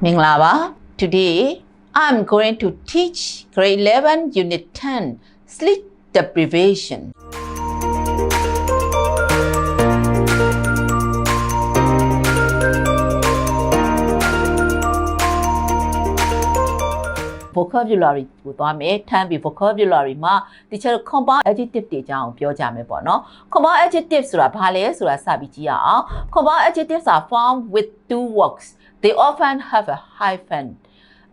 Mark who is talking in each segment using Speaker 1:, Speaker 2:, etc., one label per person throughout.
Speaker 1: Minglava. Today, I'm going to teach grade 11 unit 10 sleep deprivation. vocabulary ကိုသွားမယ်ထမ်းပြီး vocabulary မှာ teacher compound adjective တွေအကြောင်းပြောကြမယ်ပေါ့နော် compound adjective ဆိုတာဘာလဲဆိုတာစပြီးကြည့်ရအောင် compound adjectives are formed with two words they often have a hyphen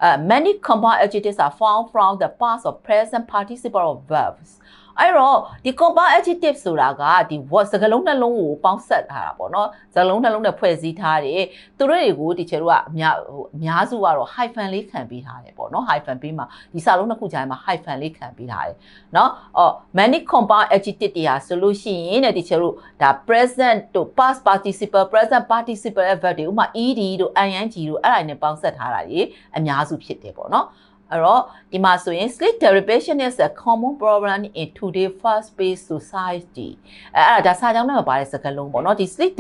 Speaker 1: uh, many compound adjectives are formed from the past or present participle of verbs အဲ့တော့ဒီ compound adjective ဆိုတာကဒီ word စကားလုံးနှလုံးကိုပေါင်းဆက်ထားတာပေါ့နော်စကားလုံးနှလုံးနဲ့ဖွဲ့စည်းထားတယ်သူတို့တွေကိုဒီချေတို့ကအများဟိုအများစုကတော့ hyphen လေးခံပေးထားတယ်ပေါ့နော် hyphen ပေးမှာဒီစာလုံးတစ်ခုကြားမှာ hyphen လေးခံပေးထားတယ်နော်အော် many compound adjective တွေဟာဆိုလို့ရှိရင်တဲ့ဒီချေတို့ဒါ present တို့ past participle present participle verb တွေဥပမာ ed တို့ ing တို့အဲ့ဒါတွေနဲ့ပေါင်းဆက်ထားတာတွေအများစုဖြစ်တယ်ပေါ့နော် အဲ့တော့ဒီမှာဆိုရင် sleep deprivation is a common problem in today fast paced society အဲ့အဲ့ဒါစာကြောင်းနဲ့ပါတဲ့စကားလုံးပေါ့နော်ဒီ sleep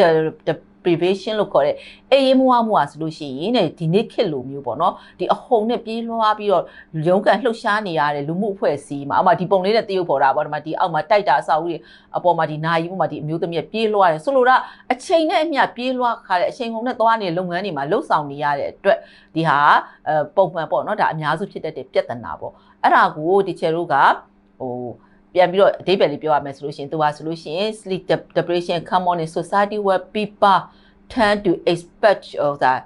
Speaker 1: deprivation လို့ခေါ်တဲ့အေးရမွားမှုอ่ะဆိုလို့ရှိရင်တဲ့ဒီနေ့ခေတ်လိုမျိုးပေါ့နော်ဒီအဟုန်နဲ့ပြေးလွှားပြီးတော့ရုံးကန်လှုပ်ရှားနေရတဲ့လူမှုအဖွဲ့အစည်းမှာအမှဒီပုံလေးနဲ့တရုပ်ပေါ်တာပေါ့ဒီမှာဒီအောက်မှာတိုက်တာအဆောက်အဦတွေအပေါ်မှာဒီနာယီပေါ်မှာဒီအမျိုးသမီးပြေးလွှားတယ်ဆိုလိုတာအချိန်နဲ့အမျှပြေးလွှားခါတဲ့အချိန်ကုန်နဲ့သွားနေတဲ့လုပ်ငန်းတွေမှာလှုပ်ဆောင်နေရတဲ့အတွက်ဒီဟာအဲပုံမှန်ပေါ့နော်ဒါအများစုဖြစ်တတ်တဲ့ပြဿနာပေါ့အဲ့ဒါကိုဒီချေတို့ကဟို ပြန်ပြီးတော့အဓိပ္ပာယ်လေးပြောရမယ်ဆိုလို့ရှိရင်သူကဆိုလို့ရှိရင် sleep deprivation come on in society where people tend to expect of that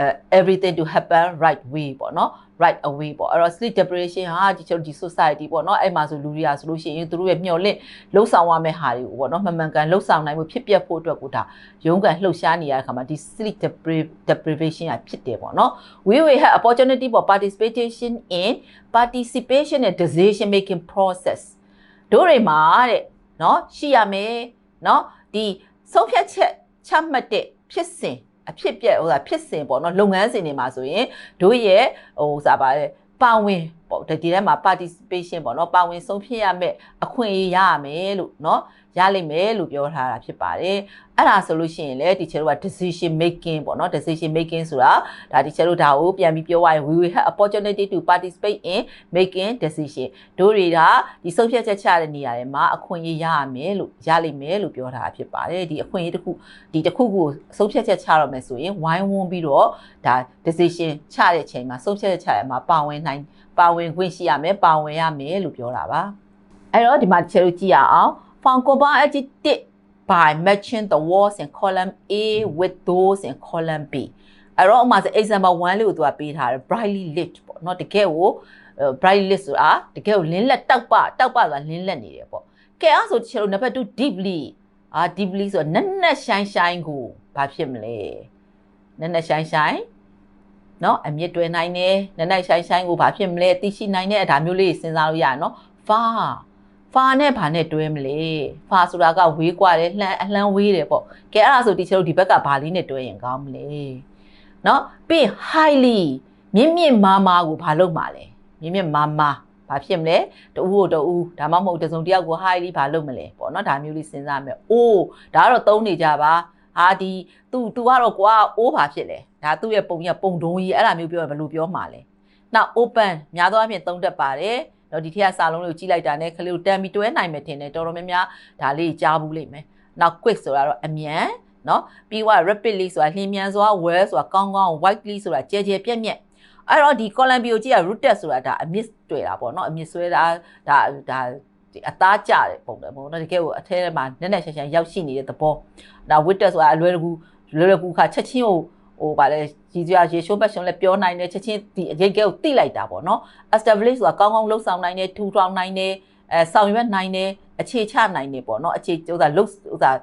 Speaker 1: uh, everything to happen right way ပေါ့နော် right away ပေါ့အဲ့တော့ sleep deprivation ဟာဒီကျွန်တော်ဒီ society ပေါ့နော်အဲ့မှာဆိုလူတွေကဆိုလို့ရှိရင်သူတို့ရဲ့မျှော်လင့်လှုပ်ဆောင်ရမယ့်ဟာတွေကိုပေါ့နော်မှန်မှန်ကန်လှုပ်ဆောင်နိုင်မှုဖြစ်ပျက်ဖို့အတွက်ကိုဒါရုန်းကန်လှုပ်ရှားနေရတဲ့အခါမှာဒီ sleep deprivation ကဖြစ်တယ်ပေါ့နော် we will have opportunity for participation in participation in decision making process တို့တွေမှာတဲ့နော်ရှိရမယ်နော်ဒီဆုံးဖြတ်ချက်ချမှတ်တဲ့ဖြစ်စဉ်အဖြစ်ပြက်ဟိုဒါဖြစ်စဉ်ပေါ့နော်လုပ်ငန်းစဉ်တွေမှာဆိုရင်တို့ရဲ့ဟိုစာပါပါဝင်ပေါ့ဒီထဲမှာ participation ပေါ့နော်ပါဝင်ဆုံးဖြတ်ရမယ်အခွင့်အရေးရရမယ်လို့နော် ရလိမ့်မယ်လို့ပြောထားတာဖြစ်ပါတယ်အဲ့ဒါဆိုလို့ရှိရင်လေဒီချေတို့က decision making ပေါ့နော် decision making ဆိုတာဒါဒီချေတို့ဒါကိုပြန်ပြီးပြောရရင် we will have opportunity to participate in making decision တို့တွေကဒီဆုံးဖြတ်ချက်ချတဲ့နေရာတွေမှာအခွင့်အရေးရရမယ်လို့ရလိမ့်မယ်လို့ပြောထားတာဖြစ်ပါတယ်ဒီအခွင့်အရေးတစ်ခုဒီတစ်ခုကိုဆုံးဖြတ်ချက်ချရမယ်ဆိုရင်ဝိုင်းဝန်းပြီးတော့ဒါ decision ချတဲ့အချိန်မှာဆုံးဖြတ်ချက်ချရမှာပါဝင်နိုင်ပါဝင်ခွင့်ရှိရမယ်ပါဝင်ရမယ်လို့ပြောတာပါအဲ့တော့ဒီမှာချေတို့ကြည့်ရအောင် found compound adjective by matching the words in column A with those in column B အဲ့တော့ဥမာဆို example 1လေးကိုသူကပေးထားတယ် brightly lit ပေါ့เนาะတကယ်ကို brightly lit ဆိုတာတကယ်ကိုလင်းလက်တောက်ပတောက်ပဆိုတာလင်းလက်နေတယ်ပေါ့ကဲအဲ့ဆိုချေလို့ number 2 deeply အာ deeply ဆိုတော့နက်နက်ရှိုင်းရှိုင်းကိုဘာဖြစ်မလဲနက်နက်ရှိုင်းရှိုင်းเนาะအမြင့်တွယ်နိုင်တယ်နက်နက်ရှိုင်းရှိုင်းကိုဘာဖြစ်မလဲသိရှိနိုင်တဲ့ဒါမျိုးလေးစဉ်းစားလို့ရเนาะ far ဖာနဲ့ဘာနဲ့တွဲမလဲဖာဆိုတာကဝေးกว่าတယ်လှမ်းအလှမ်းဝေးတယ်ပေါ့ကဲအဲ့ဒါဆိုဒီချက်တို့ဒီဘက်ကဘာလေးနဲ့တွဲရင်ကောင်းမလဲเนาะပြီး highly မြင့်မြင့်မာမာကိုဘာလုပ်မှာလဲမြင့်မြင့်မာမာဘာဖြစ်မလဲတူကိုတူဒါမှမဟုတ်တစုံတယောက်ကို highly ဘာလုပ်မလဲပေါ့เนาะဒါမျိုးလေးစဉ်းစားမယ်အိုးဒါကတော့သုံးနေကြပါဟာဒီ तू तू ကတော့ကွာအိုးဘာဖြစ်လဲဒါသူ့ရဲ့ပုံကြီးပုံတုံးကြီးအဲ့ဒါမျိုးပြောရင်ဘယ်လိုပြောမှာလဲနောက် open များသောအားဖြင့်သုံးတတ်ပါတယ် နော်ဒီထက်ကစာလုံးလေးကိုကြည့်လိုက်တာနဲ့ခလေးကိုတန်ပြီးတွဲနိုင်မယ်ထင်တယ်တော်တော်များများဒါလေးကြားဘူးလိမ့်မယ်နောက် quick ဆိုတာတော့အမြန်နော်ပြီးတော့ rapidly ဆိုတာလျင်မြန်စွာ well ဆိုတာကောင်းကောင်း widely ဆိုတာကျဲကျဲပြက်ပြက်အဲ့တော့ဒီ column bio ကြည့်ရ rooted ဆိုတာဒါအမြင့်တွေ့တာပေါ့နော်အမြင့်ဆွဲတာဒါဒါအသားကျတဲ့ပုံတယ်ပေါ့နော်တကယ်ကိုအထဲထဲမှာနက်နက်ရှန်ရှန်ရောက်ရှိနေတဲ့သဘောဒါ width ဆိုတာအလွယ်တကူလွယ်လွယ်ကူခါချက်ချင်းကို ဟိုဗာလဲကြီးကြရေရှိုးပတ်ရှင်လည်းပြောနိုင်တယ်ချက်ချင်းဒီအရေးကဲကိုတိလိုက်တာပေါ့နော် establish ဆိုတာကောင်းကောင်းလှုပ်ဆောင်နိုင်တယ်ထူထောင်နိုင်တယ်အဲဆောင်ရွက်နိုင်တယ်အခြေချနိုင်တယ်ပေါ့နော်အခြေဥစားလှုပ်ဥစား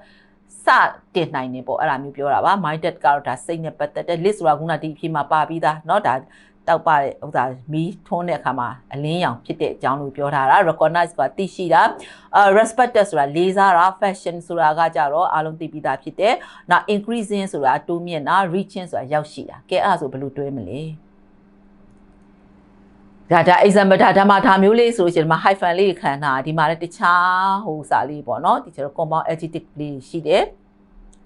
Speaker 1: စတင်နိုင်တယ်ပေါ့အဲ့ဒါမျိုးပြောတာပါ minded ကတော့ဒါစိတ်နဲ့ပတ်သက်တဲ့ list ဆိုတာခုနဒီအဖြစ်မှာပါပြီးသားเนาะဒါ တောက်ပတဲ့ဥစားမီးထွန်းတဲ့အခါမှာအလင်းရောင်ဖြစ်တဲ့အကြောင်းလို့ပြောထားတာ recognize ဆိုတာသိရှိတာအဲ respected ဆိုတာလေးစားတာ fashion ဆိုတာကကြတော့အားလုံးသိပြီးသားဖြစ်တယ်နောက် increasing ဆိုတာတိုးမြင့်တာ reaching ဆိုတာရောက်ရှိတာကဲအဲ့ဒါဆိုဘယ်လိုတွဲမလဲဒါဒါ example ဒါဒါမှဒါမျိုးလေးဆိုလို့ရှိရင်ဒီမှာ hyphen လေးခံတာဒီမှာလည်းတခြားဟိုစာလေးပေါ့နော်ဒီကျတော့ compound adjective လေးရှိတယ်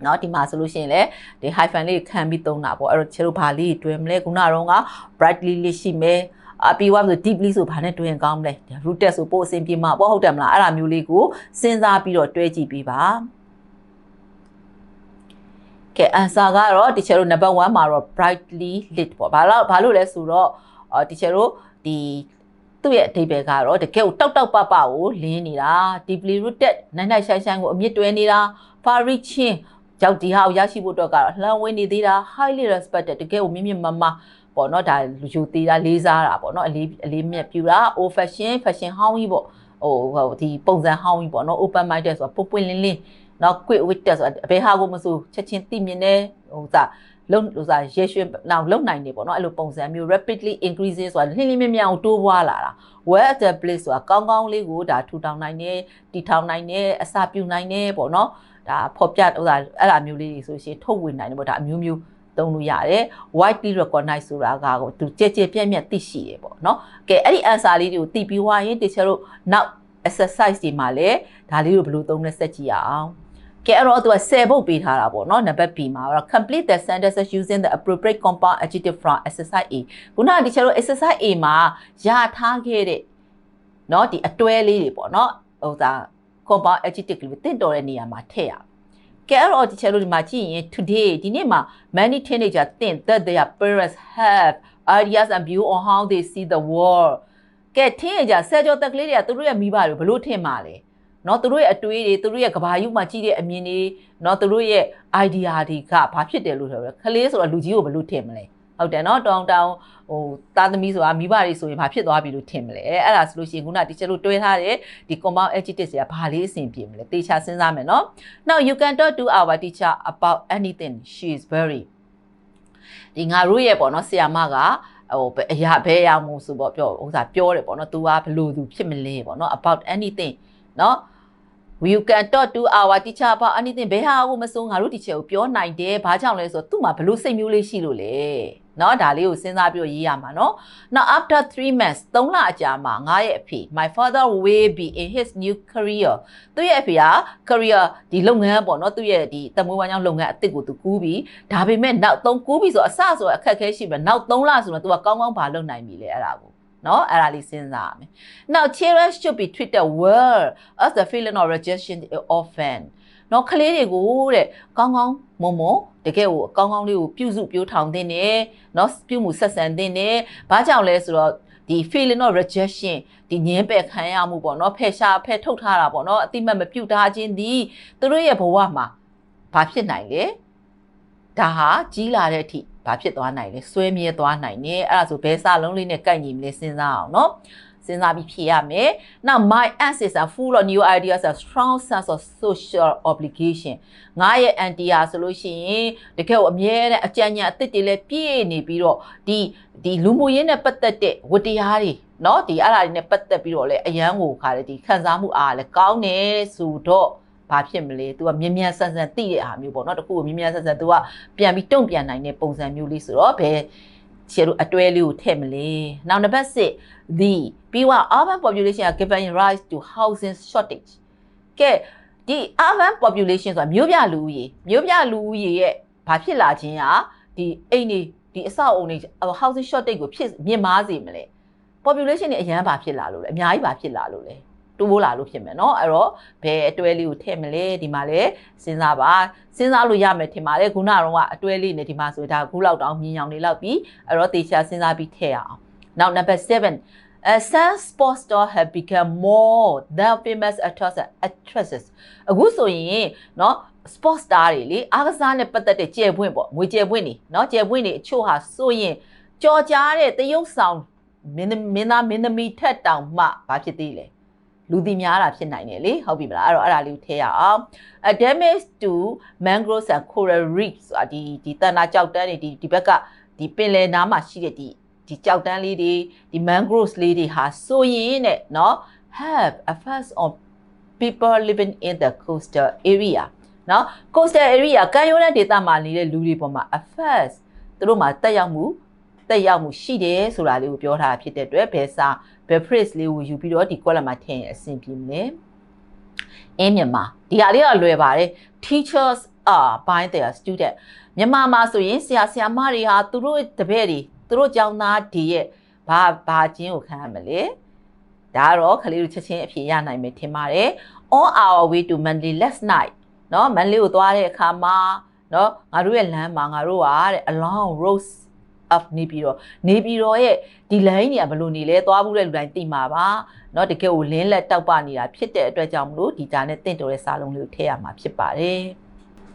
Speaker 1: เนาะဒီမှာဆိုလို့ရှိရင်လည်းဒီ hyphen လေးခံပြီးသုံးတာပေါ့အဲ့တော့ချေတို့ဘာလေးတွင်မလဲခုနကတော့က brightly လေးရှိမယ်အပီဝါဆို deeply ဆိုဘာနဲ့တွင်ကောင်းမလဲ rooted ဆိုပို့အဆင်ပြေမှာပေါ့ဟုတ်တယ်မလားအဲ့ဒါမျိုးလေးကိုစဉ်းစားပြီးတော့တွဲကြည့်ပေးပါကဲ answer ကတော့ teacher တို့ number 1မှာတော့ brightly lit ပေါ့ဘာလို့ဘာလို့လဲဆိုတော့ teacher တို့ဒီသူ့ရဲ့အဓိပ္ပာယ်ကတော့တကယ်ကိုတောက်တောက်ပပကိုလင်းနေတာ deeply rooted နိုင်နိုင်ဆိုင်ဆိုင်ကိုအမြင့်တွဲနေတာ far reaching ကြောက်ဒီဟာကိုရရှိဖို့အတွက်ကတော့လှမ်းဝင်းနေသေးတာ highly respected တကယ်ကိုမြင့်မြင့်မမပေါ့နော်ဒါလူယူသေးတာလေးစားတာပေါ့နော်အလေးအလေးမြတ်ပြူတာ old fashion fashion ဟောင်းကြီးပေါ့ဟိုဟိုဒီပုံစံဟောင်းကြီးပေါ့နော် open minded ဆိုတာပွပွင့်လင်းလင်းနော် quick witted ဆိုတာဘယ်ဟာကိုမဆိုချက်ချင်းသိမြင်နေဟိုစာလုံဟိုစာရေရွှေနောက်လုံနိုင်နေပေါ့နော်အဲ့လိုပုံစံမျိုး rapidly increasing ဆိုတာလှင်းလင်းမြမြအောင်တိုးပွားလာတာ well established ဆိုတာကောင်းကောင်းလေးကိုဒါထူထောင်နိုင်နေတည်ထောင်နိုင်နေအစာပြုနိုင်နေပေါ့နော် ဒါဖော်ပြဟိုစာအဲ့လိုမျိုးလေးတွေဆိုရှင်ထုတ်ဝေနိုင်တယ်ပေါ့ဒါအမျိုးမျိုးသုံးလို့ရတယ် widely recognize ဆိုတာကကိုသူကြဲကြဲပြန့်ပြန့်သိရှိတယ်ပေါ့နော်ကဲအဲ့ဒီ answer လေးတွေကိုသိပြီးွားရင်တချို့တို့နောက် exercise တွေမှာလည်းဒါလေးကိုဘယ်လိုသုံးလဲစက်ကြည့်အောင်ကဲအဲ့တော့သူက10ပုတ်ပေးထားတာပေါ့နော်နံပါတ် B မှာတော့ complete the sentences using the appropriate compound adjective from exercise A ခုနကဒီချက်တို့ exercise A မှာရထားခဲ့တဲ့เนาะဒီအတွဲလေးတွေပေါ့เนาะဟိုဒါ compound adjective လေးတင့်တော်တဲ့နေရာမှာထည့်ရကဲအဲ့တော့ဒီချက်လို့ဒီမှာကြည့်ရင် today ဒီနေ့မှာ many teenager think that their parents have ideas and view on how they see the world ကဲ teenager ဆယ်ကျော်တက်ကလေးတွေကသူတို့ရဲ့မိဘတွေဘလို့ထင်ပါလဲနော်သူတို့ရဲ့အတွေးတွေသူတို့ရဲ့ကဘာယူမှကြည့်တဲ့အမြင်တွေနော်သူတို့ရဲ့ idea တွေကဘာဖြစ်တယ်လို့ဆိုတော့ကလေးဆိုတော့လူကြီးကိုဘလို့ထင်မလဲ ဟုတ်တယ်နော်တောင်တောင်ဟိုသားသမီးဆိုတာမိဘတွေဆိုရင်ဘာဖြစ်သွားပြီလို့ထင်မလဲအဲ့ဒါဆိုလို့ရှိရင်ခုနတီချာတို့တွဲထားတဲ့ဒီ compound adjectives တွေကဘာလေးအဆင်ပြေမလဲတေချာစဉ်းစားမယ်နော် now you can talk to our teacher about anything she is very ဒီငါတို့ရဲ့ပေါ့နော်ဆရာမကဟိုအရာဘဲရမှုဆိုပေါ့ပြောဥစားပြောတယ်ပေါ့နော် तू ကဘလို့သူဖြစ်မလဲပေါ့နော် about anything နော် you can talk to our teacher about anything ဘယ်ဟာကိုမစိုးငါတို့ teacher ကိုပြောနိုင်တယ်ဘာကြောင့်လဲဆိုတော့သူ့မှာဘလို့စိတ်မျိုးလေးရှိလို့လေ เนาะဒါလေးကိုစဉ်းစားပြီးတော့ရေးရမှာเนาะ now after 3 months 3လအကြာမှာငါရဲ့အဖေ my father will be in his new career သူ့ရဲ့အဖေက career ဒီလုပ်ငန်းပေါ့เนาะသူ့ရဲ့ဒီတမွေးဝမ်းကြောင်းလုပ်ငန်းအသစ်ကိုသူကူးပြီးဒါပေမဲ့နောက်3ကူးပြီးဆိုအစဆိုအခက်ခဲရှိပြီနောက်3လဆိုတော့ तू ကကောင်းကောင်းဘာလုပ်နိုင်ပြီလဲအဲ့ဒါကိုနော်အဲ့ဒါလေးစဉ်းစားရမယ် now children should be treated well as the feeling of rejection often နော်ကလေးတွေကိုတဲ့ကောင်းကောင်းမုံမုံတကယ်ကိုအကောင်းကောင်းလေးကိုပြုစုပြောထောင်သင့်တယ်နော်ပြုမှုဆက်ဆံသင့်တယ်ဘာကြောင့်လဲဆိုတော့ဒီ feeling of rejection ဒီညင်းပယ်ခံရမှုပေါ့နော်ဖယ်ရှားဖယ်ထုတ်ထားတာပေါ့နော်အတိမတ်မပြုတ်ထားခြင်းဒီသူတို့ရဲ့ဘဝမှာဘာဖြစ်နိုင်လဲဒါဟာကြီးလာတဲ့အထိဘာဖြစ်သွားနိုင်လဲဆွဲမြဲသွားနိုင်တယ်အဲ့ဒါဆိုဘဲစလုံးလေးနဲ့ကိုက်ညီမလဲစဉ်းစားအောင်နော် စဉ်းစားပြီးဖြေရမယ်။ Now my ancestors are full of new ideas and strong sense of social obligation ငါရဲ့ anti ဟာဆိုလို့ရှိရင်တကယ်ကိုအမြဲတမ်းအကြံဉာဏ်အသစ်တွေလည်းပြည့်နေပြီးတော့ဒီဒီလူမှုရေးနဲ့ပတ်သက်တဲ့ဝတ္တရားတွေเนาะဒီအဲ့ဒါတွေနဲ့ပတ်သက်ပြီးတော့လည်းအယမ်းကိုခါတယ်ဒီခံစားမှုအားလည်းကောင်းတယ်ဆိုတော့ဘာဖြစ်မလဲ तू ကမြ мян ဆန်ဆန်သိတဲ့အားမျိုးပေါ့เนาะတခုကိုမြ мян ဆန်ဆန် तू ကပြန်ပြီးတုံ့ပြန်နိုင်တဲ့ပုံစံမျိုးလေးဆိုတော့ဘယ် ချေတို့အတွဲလေးကိုထည့်မလဲနောက်နံပါတ်6 the ပြီးတော့ urban population က given rise to housing shortage ကဲဒီ urban population ဆိုတာမြို့ပြလူဦးရေမြို့ပြလူဦးရေရဲ့ဘာဖြစ်လာခြင်းကဒီအိမ်တွေဒီအဆောက်အုံတွေ housing shortage ကိုဖြစ်မြင့်မားစေမလဲ population တွေအရန်ဘာဖြစ်လာလို့လဲအများကြီးဘာဖြစ်လာလို့လဲ တိုးလာလို့ဖြစ်မယ်เนาะအဲ့တော့ဘယ်အတွဲလေးကိုထည့်မလဲဒီမှာလဲစဉ်းစားပါစဉ်းစားလို့ရမယ်ထင်ပါတယ်ခုနကတော့အတွဲလေးနဲ့ဒီမှာဆိုဒါခုလောက်တောင်မြင်အောင်နေလောက်ပြီးအဲ့တော့တေချာစဉ်းစားပြီးထည့်ရအောင်နောက် number 7 Uh, some sports stars have become more than famous actors and actresses အခုဆိုရင်เนาะ sports star တွေလေအားကစားနဲ့ပတ်သက်တဲ့ကျယ်ပွင့်ပေါ့ငွေကျယ်ပွင့်နေเนาะကျယ်ပွင့်နေအချို့ဟာဆိုရင်ကြော်ကြားတဲ့တရုပ်ဆောင်မင်းမင်းသားမင်းသမီးထက်တောင်မှဘာဖြစ်သေးလဲ လူသိများတာဖြစ်နိုင်တယ်လေဟုတ်ပြီမလားအဲ့တော့အဲ့ဒါလေးကိုထည့်ရအောင် a damage to mangroves and coral reefs ဆိုတာဒီဒီတန်တာကြောက်တန်းတွေဒီဒီဘက်ကဒီပင်လယ်နားမှာရှိတဲ့ဒီဒီကြောက်တန်းလေးတွေဒီ mangroves လေးတွေဟာဆိုရင်တဲ့เนาะ have effects on people living in the coastal area เนาะ coastal area ကမ်းရိုးတန်းဒေသမှာနေတဲ့လူတွေပေါ်မှာ effects သူတို့မှာတက်ရောက်မှု တက်ရောက်မှုရှိတယ်ဆိုတာလေးကိုပြောထားတာဖြစ်တဲ့အတွက်ဘယ်စာဘယ် phrase လေးကိုယူပြီးတော့ဒီ column မှာထည့်ရင်အဆင်ပြေမလဲအင်းမြန်မာဒီဟာလေးကလွယ်ပါတယ် teachers are by their student မြန်မာမှာဆိုရင်ဆရာဆရာမတွေဟာသူတို့တပည့်တွေသူတို့ကျောင်းသားတွေရဲ့ဘာဘာချင်းကိုခံရမလဲဒါကတော့ခလေးတို့ချက်ချင်းအဖြေရနိုင်မယ်ထင်ပါတယ် on our way to Manly last night เนาะ Manly ကိုသွားတဲ့အခါမှာเนาะငါတို့ရဲ့လမ်းမှာငါတို့ကတဲ့ along roads up နေပြီးတော့နေပြီးတော့ရဲ့ဒီ line တွေကဘယ်လိုနေလဲသွားဘူးတဲ့လူတိုင်းသိမှာပါเนาะတကယ်ကိုလင်းလက်တောက်ပနေတာဖြစ်တဲ့အတွက်ကြောင့်မလို့ဒီကြားနဲ့တင့်တော်တဲ့စာလုံးလေးကိုထည့်ရမှာဖြစ်ပါတယ်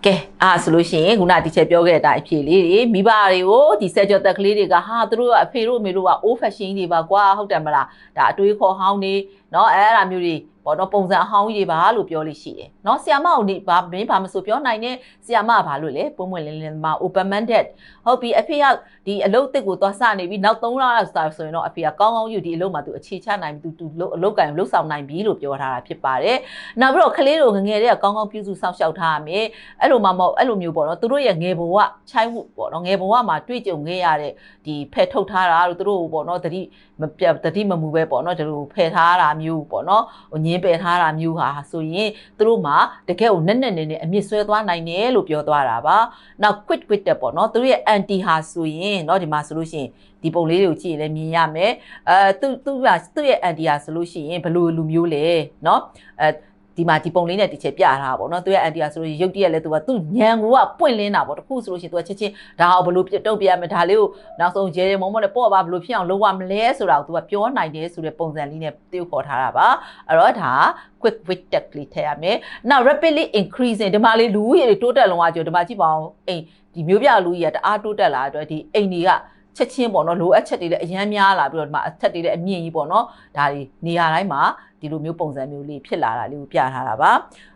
Speaker 1: ကဲအားဆိုလို့ရှိရင်ခုနတီချက်ပြောခဲ့တဲ့အတိုင်းအဖြေလေးတွေမိဘတွေကိုဒီဆက်ကြော်သက်ကလေးတွေကဟာသူတို့ကအဖေတို့အမေတို့က old fashion တွေပါကွာဟုတ်တယ်မလားဒါအတွေးခေါ်ဟောင်းနေเนาะအဲအဲ့ဒါမျိုးတွေ ပေါ့နော်ပုံစံအဟောင်းကြီးတွေပါလို့ပြောလို့ရှိတယ်เนาะဆီယာမကိုနေဘာမင်းဘာမဆိုပြောနိုင်တဲ့ဆီယာမကဘာလို့လဲပုံမွင့်လင်းလင်းမှာ open minded ဟုတ်ပြီအဖေကဒီအလုပ်တစ်ကိုသွားစနေပြီနောက်3လလောက်စာဆိုရင်တော့အဖေကကောင်းကောင်းယူဒီအလုပ်မှာသူအခြေချနိုင်ပြီသူသူအလုပ်ကံလုပ်ဆောင်နိုင်ပြီလို့ပြောထားတာဖြစ်ပါတယ်နောက်ပြီးတော့ကလေးတို့ငငယ်တွေကကောင်းကောင်းပြုစုစောင့်ရှောက်ထားရမယ်အဲ့လိုမှမဟုတ်အဲ့လိုမျိုးပေါ့နော်သူတို့ရဲ့ငယ်ဘဝချိုင်းမှုပေါ့နော်ငယ်ဘဝမှာတွေ့ကြုံခဲ့ရတဲ့ဒီဖယ်ထုတ်ထားတာတို့သူတို့ပေါ့နော်တတိမပြတ်တတိမမူပဲပေါ့နော်ဒီလိုဖယ်ထားတာမျိုးပေါ့နော်ဟိုည င်းပယ်ထားတာမျိုးဟာဆိုရင်သူတို့မှာတကယ်ကိုနက်နက်နေနေအမြင့်ဆွဲသွားနိုင်တယ်လို့ပြောသွားတာပါနောက် quit quit တဲ့ပေါ့နော်သူတို့ရဲ့ anti ဟာဆိုရင်เนาะဒီမှာဆိုလို့ရှိရင်ဒီပုံလေးတွေကိုကြည့်ရင်လည်းမြင်ရမယ်အဲသူသူကသူ့ရဲ့ anti ဟာဆိုလို့ရှိရင်ဘယ်လိုလူမျိုးလဲเนาะအဲ ဒီမှာဒီပုံလေးနဲ့တစ်ချက်ပြထားတာပေါ့နော်သူရဲ့ anti ဆိုလို့ရုပ်တရက်လဲသူကသူ့ညံကိုကပွင့်လင်းတာပေါ့တခုဆိုလို့ရှိရင်သူကချက်ချင်းဒါအောင်ဘလို့တုတ်ပြရမယ်ဒါလေးကိုနောက်ဆုံးရဲရဲမုံမုံနဲ့ပေါ့ပါဘလို့ဖြစ်အောင်လုပ်ရမလဲဆိုတာကိုသူကပြောနိုင်တယ်ဆိုတဲ့ပုံစံလေးနဲ့ tiêu ခေါ်ထားတာပါအဲ့တော့ဒါ quick wit tech လေးထည့်ရမယ်နောက် rapidly increasing ဒီမှာလေးလူကြီးတွေတိုးတက်လုံးသွားကြဒီမှာကြည့်ပါအောင်အိမ်ဒီမျိုးပြလူကြီးကတအားတိုးတက်လာတဲ့အတွက်ဒီအိမ်တွေက ချက်ချင်းပေါ့နော်လိုအပ်ချက်တွေလည်းအများများလာပြီးတော့ဒီမှာအချက်တွေလည်းအမြင့်ကြီးပေါ့နော်ဒါတွေနေရာတိုင်းမှာဒီလိုမျိုးပုံစံမျိုးလေးဖြစ်လာတာလေးကိုပြထားတာပါ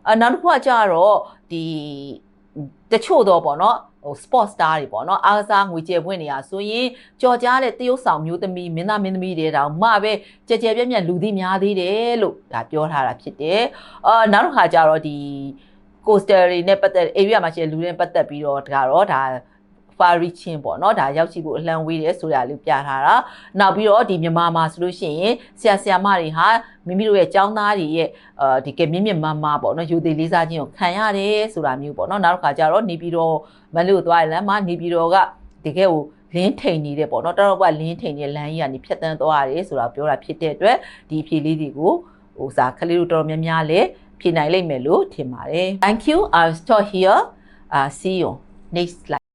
Speaker 1: အနောက်တစ်ခုကကြတော့ဒီတချို့တော့ပေါ့နော်ဟို sport star တွေပေါ့နော်အားကစားငွေကြေးပွင့်နေရဆိုရင်ကြော်ကြားတဲ့တရုတ်ဆောင်မျိုးသမီးမင်းသားမင်းသမီးတွေတောင်မှပဲကြဲကြဲပြက်ပြက်လူသိများသေးတယ်လို့ဒါပြောထားတာဖြစ်တယ်အာနောက်တစ်ခါကျတော့ဒီ coastal တွေနဲ့ပတ်သက် area မှာရှိတဲ့လူတွေနဲ့ပတ်သက်ပြီးတော့ဒါကတော့ဒါ far reaching ပေါ့နော်ဒါရောက်ရှိဖို့အလံဝေးတယ်ဆိုတာလေးပြထားတာနောက်ပြီးတော့ဒီမြန်မာမှာဆိုလို့ရှိရင်ဆရာဆရာမတွေဟာမိမိတို့ရဲ့ចောင်းသားတွေရဲ့အာဒီကမြင့်မြင့်မားမားပေါ့နော်ယူသေးလေးစားခြင်းကိုခံရတယ်ဆိုတာမျိုးပေါ့နော်နောက်တစ်ခါကျတော့နေပြီးတော့မလို့သွားရလမ်းမှာနေပြီးတော့ကတကယ်ကိုလင်းထိန်နေတဲ့ပေါ့နော်တော်တော်ကလင်းထိန်နေတဲ့လမ်းကြီးကနေဖြတ်တန်းသွားရတယ်ဆိုတာပြောတာဖြစ်တဲ့အတွက်ဒီဖြေလေးတွေကိုဟိုစာကလေးတို့တော်တော်များများလည်းဖြေနိုင်လိမ့်မယ်လို့ထင်ပါတယ် Thank you I'll stop here uh see you next slide